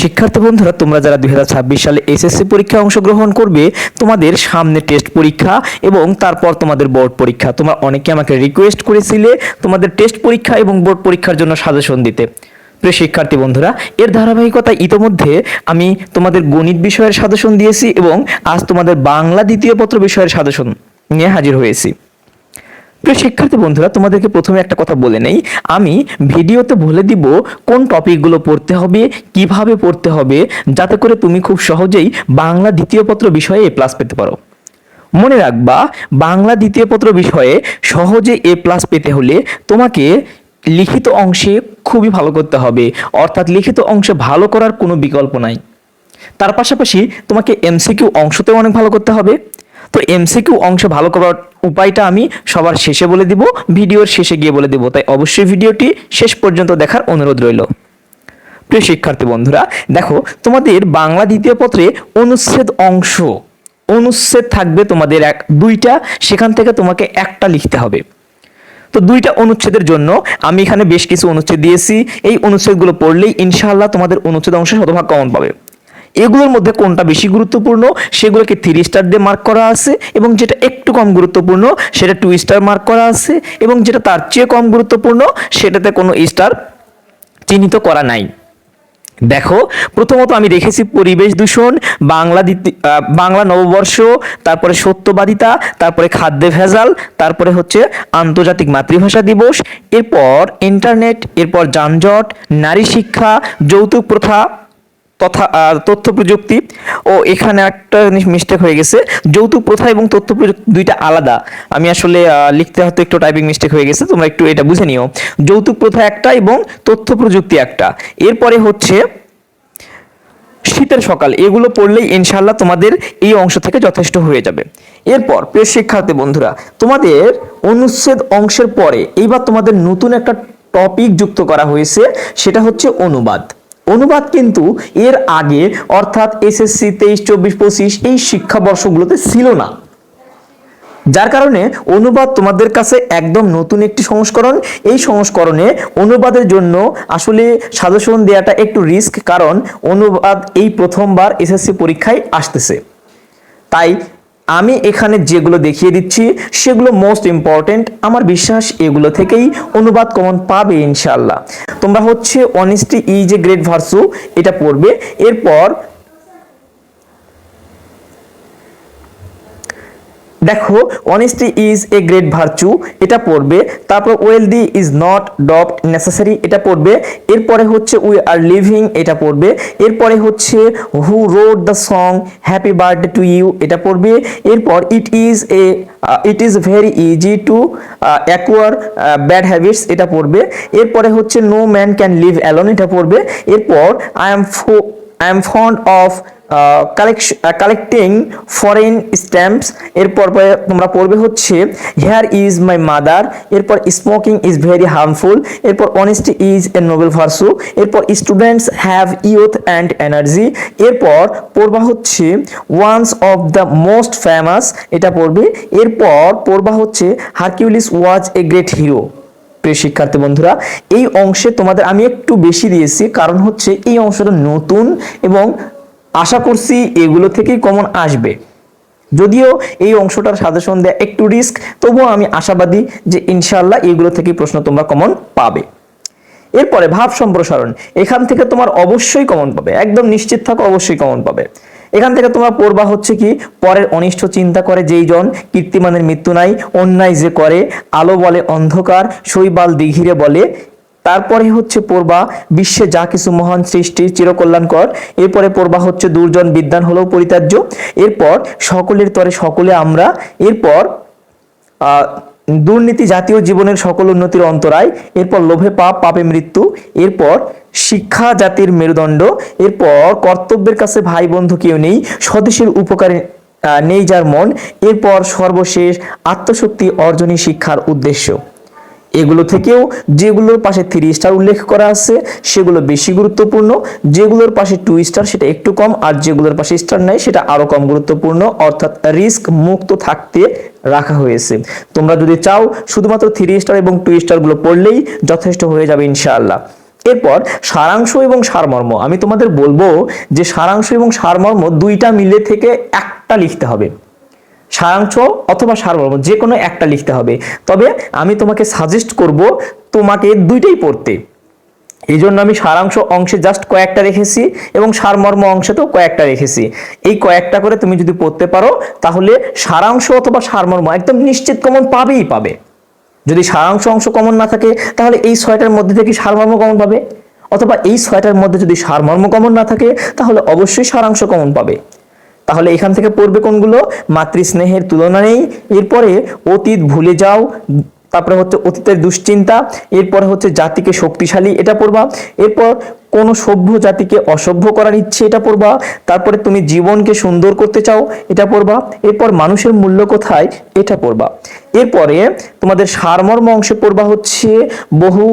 শিক্ষার্থী বন্ধুরা, তোমরা যারা দু হাজার ছাব্বিশ সালে এসএসসি পরীক্ষায় অংশগ্রহণ করবে, তোমাদের সামনে টেস্ট পরীক্ষা এবং তারপর তোমাদের বোর্ড পরীক্ষা। তোমরা অনেকে আমাকে রিকোয়েস্ট করেছিলে তোমাদের টেস্ট পরীক্ষা এবং বোর্ড পরীক্ষার জন্য সাজেশন দিতে। প্রিয় শিক্ষার্থী বন্ধুরা, এর ধারাবাহিকতা ইতোমধ্যে আমি তোমাদের গণিত বিষয়ের সাজেশন দিয়েছি এবং আজ তোমাদের বাংলা দ্বিতীয় পত্র বিষয়ের সাজেশন নিয়ে হাজির হয়েছি। প্রিয় শিক্ষার্থী বন্ধুরা, তোমাদেরকে প্রথমে একটা কথা বলে নেই। আমি ভিডিওতে বলে দিব কোন টপিকগুলো পড়তে হবে, কীভাবে পড়তে হবে, যাতে করে তুমি খুব সহজেই বাংলা দ্বিতীয় পত্র বিষয়ে এ প্লাস পেতে পারো। মনে রাখবা, বাংলা দ্বিতীয় পত্র বিষয়ে সহজে এ প্লাস পেতে হলে তোমাকে লিখিত অংশে খুবই ভালো করতে হবে। অর্থাৎ লিখিত অংশে ভালো করার কোনো বিকল্প নাই। তার পাশাপাশি তোমাকে এমসিকিউ অংশতেও অনেক ভালো করতে হবে। তো এমসিকিউ অংশ ভালো করার উপায়টা আমি সবার শেষে বলে দিব, ভিডিওর শেষে গিয়ে বলে দিব। তাই অবশ্যই ভিডিওটি শেষ পর্যন্ত দেখার অনুরোধ রইল। প্রিয় শিক্ষার্থী বন্ধুরা, দেখো, তোমাদের বাংলা দ্বিতীয় পত্রে অনুচ্ছেদ অংশ, অনুচ্ছেদ থাকবে তোমাদের এক, দুইটা, সেখান থেকে তোমাকে একটা লিখতে হবে। তো দুইটা অনুচ্ছেদের জন্য আমি এখানে বেশ কিছু অনুচ্ছেদ দিয়েছি। এই অনুচ্ছেদগুলো পড়লেই ইনশাআল্লাহ তোমাদের অনুচ্ছেদ অংশে শতভাগ কমন পাবে। এগুলোর মধ্যে কোনটা বেশি গুরুত্বপূর্ণ? সেগুলোকে থ্রি স্টার দিয়ে মার্ক করা আছে এবং যেটা একটু কম গুরুত্বপূর্ণ, সেটা টু স্টার মার্ক করা আছে এবং যেটা তার চেয়ে কম গুরুত্বপূর্ণ, সেটাতে কোনো স্টার চিহ্নিত করা নাই। দেখো, প্রথমত আমি রেখেছি পরিবেশ দূষণ, বাংলা বাংলা নববর্ষ, তারপরে সত্যবাদিতা, তারপরে খাদ্যে ভেজাল, তারপরে হচ্ছে আন্তর্জাতিক মাতৃভাষা দিবস, এরপর ইন্টারনেট এরপর যানজট, নারী শিক্ষা, যৌতুক প্রথা তথা তথ্য প্রযুক্তি ও এখানে একটা জিনিস মিস্টেক হয়ে গেছে। যৌতুক প্রথা এবং তথ্য প্রযুক্তি দুইটা আলাদা। আমি আসলে লিখতে হয়তো একটু টাইপিং মিস্টেক হয়ে গেছে, তোমরা একটু এটা বুঝে নিও। যৌতুক প্রথা একটা এবং তথ্য প্রযুক্তি একটা। এরপরে হচ্ছে শীতের সকাল, এগুলো পড়লেই ইনশাল্লাহ তোমাদের এই অংশ থেকে যথেষ্ট হয়ে যাবে। এরপর, প্রিয় শিক্ষার্থী বন্ধুরা, তোমাদের অনুচ্ছেদ অংশের পরে এইবার তোমাদের নতুন একটা টপিক যুক্ত করা হয়েছে, সেটা হচ্ছে অনুবাদ। অনুবাদ কিন্তু এর আগে, অর্থাৎ এসএসসি তেইশ, চব্বিশ, পঁচিশ এই শিক্ষাবর্ষগুলোতে ছিল না। যার কারণে অনুবাদ তোমাদের কাছে একদম নতুন একটি সংস্করণ। এই সংস্করণে অনুবাদের জন্য আসলে সাজেশন দেওয়াটা একটু রিস্ক, কারণ অনুবাদ এই প্রথমবার এসএসসি পরীক্ষায় আসতেছে। তাই আমি এখানে যেগুলো দেখিয়ে দিচ্ছি, সেগুলো মোস্ট ইম্পর্টেন্ট আমার বিশ্বাস এগুলো থেকেই অনুবাদ কমন পাবে ইনশাল্লাহ তোমরা হচ্ছে honesty is a great virtue এটা পড়বে। এরপর দেখো honesty is a great virtue এটা পড়বে। তারপর wealthy is not that necessary এটা পড়বে। এরপরে হচ্ছে উই আর লিভিং এটা পড়বে। এরপরে হচ্ছে who wrote the song happy birthday to you এটা পড়বে। এরপর it is a it is very easy to acquire bad habits এটা পড়বে। এরপরে হচ্ছে no man can live alone এটা পড়বে। এরপর আই এম ফো I am fond of collecting foreign stamps এরপর পরে তোমরা পড়বে হচ্ছে হেয়ার ইজ মাই মাদার এরপর স্মোকিং ইজ ভেরি হার্মফুল এরপর honesty is a noble virtue এরপর students have youth and energy এরপর পড়বা হচ্ছে once of the most famous এটা পড়বে, এরপর পড়বা হচ্ছে Hercules was a great hero প্রিয় শিক্ষার্থী বন্ধুরা, এই অংশে তোমাদের আমি একটু বেশি দিয়েছি, কারণ হচ্ছে এই অংশটা নতুন এবং আশা করছি এগুলো থেকেই কমন আসবে। যদিও এই অংশটার সাজেশন দেয়া একটু রিস্ক তবুও আমি আশাবাদী যে ইনশাল্লাহ এগুলো থেকে প্রশ্ন তোমরা কমন পাবে। এরপরে ভাব সম্প্রসারণ, এখান থেকে তোমার অবশ্যই কমন পাবে, একদম নিশ্চিত থাকো অবশ্যই কমন পাবে। এখান থেকে তোমার পড়বা হচ্ছে কি, পরের অনিষ্ট চিন্তা করে যেই জন, কীর্তিমানের মৃত্যু নাই, অন্যায় যে করে, আলো বলে অন্ধকার, শৈবাল দিঘিরে বলে তারপরে হচ্ছে পড়বা বিশ্বে যা কিছু মহান সৃষ্টি চিরকল্যাণকর। এরপরে পড়বা হচ্ছে দুর্জন বিদ্যান হলেও পরিত্যাজ্য। এরপর সকলের তরে সকলে আমরা। এরপর দুর্নীতি জাতীয় জীবনের সকল উন্নতির অন্তরায়। এরপর লোভে পাপ, পাপে মৃত্যু। এরপর শিক্ষা জাতির মেরুদণ্ড। এরপর কর্তব্যের কাছে ভাই বন্ধু কেউ নেই। স্বদেশের উপকারে নেই যার মন। এরপর সর্বশেষ আত্মশক্তি অর্জনই শিক্ষার উদ্দেশ্য। এগুলো থেকেও যেগুলোর পাশে থ্রি স্টার উল্লেখ করা আছে, সেগুলো বেশি গুরুত্বপূর্ণ। যেগুলোর পাশে টু স্টার সেটা একটু কম, আর যেগুলোর পাশে স্টার নাই সেটা আরও কম গুরুত্বপূর্ণ। অর্থাৎ রিস্ক মুক্ত থাকতে রাখা হয়েছে। তোমরা যদি চাও শুধুমাত্র থ্রি স্টার এবং টু স্টারগুলো পড়লেই যথেষ্ট হয়ে যাবে ইনশাআল্লাহ। এরপর সারাংশ এবং সারমর্ম। আমি তোমাদের বলব যে সারাংশ এবং সারমর্ম দুইটা মিলে থেকে একটা লিখতে হবে। সারাংশ অথবা সারমর্ম যে কোনো একটা লিখতে হবে। তবে আমি তোমাকে সাজেস্ট করব তোমাকে দুইটাই পড়তে। এই জন্য আমি সারাংশ অংশে জাস্ট কয়েকটা রেখেছি এবং সারমর্ম অংশে তো কয়েকটা রেখেছি। এই কয়েকটা করে তুমি যদি পড়তে পারো, তাহলে সারাংশ অথবা সারমর্ম একদম নিশ্চিত কমন পাবেই পাবে। যদি সারাংশ অংশ কমন না থাকে, তাহলে এই ছয়টার মধ্যে থেকে সারমর্ম কমন পাবে। অথবা এই ছয়টার মধ্যে যদি সারমর্ম কমন না থাকে, তাহলে অবশ্যই সারাংশ কমন পাবে। তাহলে এখান থেকে পড়বে কোনগুলো? মাতৃস্নেহের তুলনা নেই। এরপরে অতীত ভুলে যাও, তারপরে হচ্ছে অতীতের দুশ্চিন্তা, এরপরে হচ্ছে জাতিকে শক্তিশালী, এটা পড়বা। এরপর কোন সভ্য জাতিকে অসভ্য করার ইচ্ছে, এটা পড়বা। তারপরে তুমি জীবনকে সুন্দর করতে চাও, এটা পড়বা। এরপর মানুষের মূল্য কোথায়, এটা পড়বা। এরপরে তোমাদের সারমর্ম অংশে পড়বা হচ্ছে বহু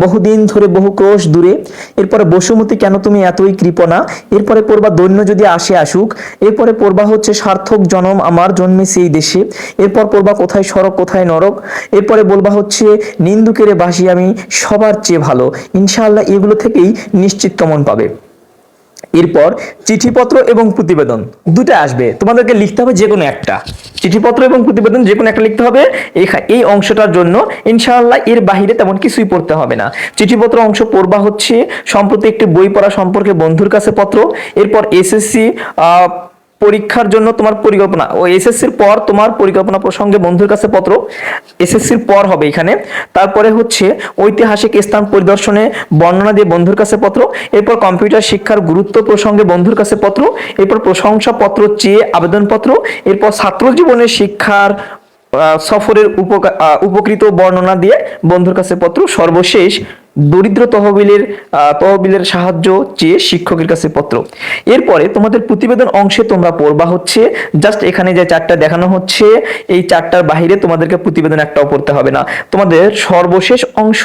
বহুদিন ধরে বহু ক্রোশ দূরে। এরপরে বসুমতী কেন তুমি এতই কৃপণা? এরপরে পড়বা দৈন্য যদি আসে আসুক। এরপরে পড়বা হচ্ছে সার্থক জনম আমার জন্মে সেই দেশে। এরপর পড়বা কোথায় সড়ক, কোথায় নরক। এরপরে বলবা হচ্ছে, নিন্দুকেরে বাসি আমি সবার চেয়ে ভালো। ইনশাআল্লাহ এগুলো থেকেই নিশ্চিত কমন পাবে। এরপর চিঠিপত্র এবং প্রতিবেদন দুটো আসবে। তোমাদেরকে লিখতে হবে যে কোনো একটা। চিঠিপত্র এবং প্রতিবেদন যে কোনো একটা লিখতে হবে। এই- অংশটার জন্য ইনশাআল্লাহ এর বাহিরে তেমন কিছুই পড়তে হবে না। চিঠিপত্র অংশ পড়বা হচ্ছে সম্প্রতি একটি বই পড়া সম্পর্কে বন্ধুর কাছে পত্র। এরপর এসএসসি পরীক্ষার জন্য তোমার পরিকল্পনা, ও এসএসসির পর তোমার পরিকল্পনা প্রসঙ্গে বন্ধুর কাছে পত্র এসএসসির পর হবে এখানে। তারপরে হচ্ছে ঐতিহাসিক স্থান পরিদর্শনে বর্ণনা দিয়ে বন্ধুর কাছে পত্র, এরপর কম্পিউটার শিক্ষার গুরুত্ব প্রসঙ্গে বন্ধুর কাছে পত্র, এরপর প্রশংসাপত্র চেয়ে আবেদনপত্র, এরপর ছাত্র জীবনের শিক্ষার সফরের উপকা- উপকৃত বর্ণনা দিয়ে বন্ধুর কাছে পত্র, সর্বশেষ দরিদ্র তহবিলের তহবিলের সাহায্য চেয়ে শিক্ষকের কাছে পত্র। এরপরে তোমাদের প্রতিবেদন অংশে তোমরা পড়বা হচ্ছে জাস্ট এখানে যে চারটা দেখানো হচ্ছে, এই চারটার বাইরে তোমাদেরকে প্রতিবেদন একটাও পড়তে হবে না। তোমাদের সর্বশেষ অংশ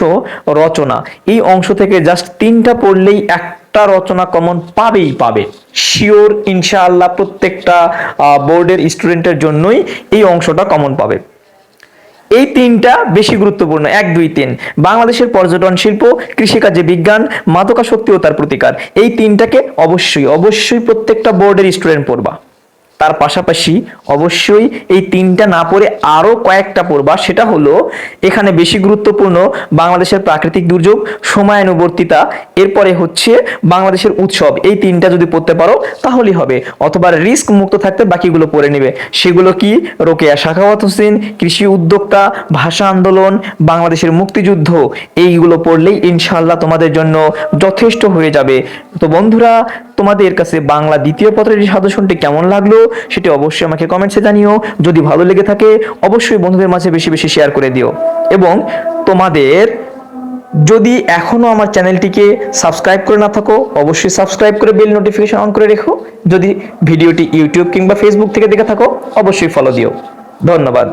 রচনা। এই অংশ থেকে জাস্ট তিনটা পড়লেই একটা রচনা কমন পাবেই পাবে। শিওর ইনশাআল্লাহ প্রত্যেকটা বোর্ডের স্টুডেন্টের জন্যই এই অংশটা কমন পাবে। এই তিনটা বেশি গুরুত্বপূর্ণ। এক, দুই, তিন। বাংলাদেশের পর্যটন শিল্প, কৃষিকাজে বিজ্ঞান মাদকাসক্তি ও তার প্রতিকার। এই তিনটাকে অবশ্যই অবশ্যই প্রত্যেকটা বোর্ডের স্টুডেন্ট পড়বা। তার পাশাপাশি অবশ্যই এই তিনটা না পড়ে আরও কয়েকটা পড়বা। সেটা হলো, এখানে বেশি গুরুত্বপূর্ণ বাংলাদেশের প্রাকৃতিক দুর্যোগ, সময়ানুবর্তিতা, এরপরে হচ্ছে বাংলাদেশের উৎসব। এই তিনটা যদি পড়তে পারো, তাহলেই হবে। অথবা রিস্ক মুক্ত থাকতে বাকিগুলো পড়ে নেবে। সেগুলো কি? রোকেয়া শাখাওয়াত হোসেন, কৃষি উদ্যোক্তা, ভাষা আন্দোলন, বাংলাদেশের মুক্তিযুদ্ধ, এইগুলো পড়লেই ইনশাল্লাহ তোমাদের জন্য যথেষ্ট হয়ে যাবে। তো বন্ধুরা, তোমাদের কাছে বাংলা দ্বিতীয় পত্রের সাজেশনটি কেমন লাগল? সেটি অবশ্যই আমাকে কমেন্টসে জানিও। যদি ভালো লেগে থাকে, অবশ্যই বন্ধুদের মাঝে বেশি বেশি শেয়ার করে দিও। এবং তোমাদের যদি এখনও আমার চ্যানেলটিকে সাবস্ক্রাইব করে না থাকো, অবশ্যই সাবস্ক্রাইব করে বেল নোটিফিকেশন অন করে রেখো। যদি ভিডিওটি ইউটিউব কিংবা ফেসবুক থেকে দেখে থাকো, অবশ্যই ফলো দিও। ধন্যবাদ।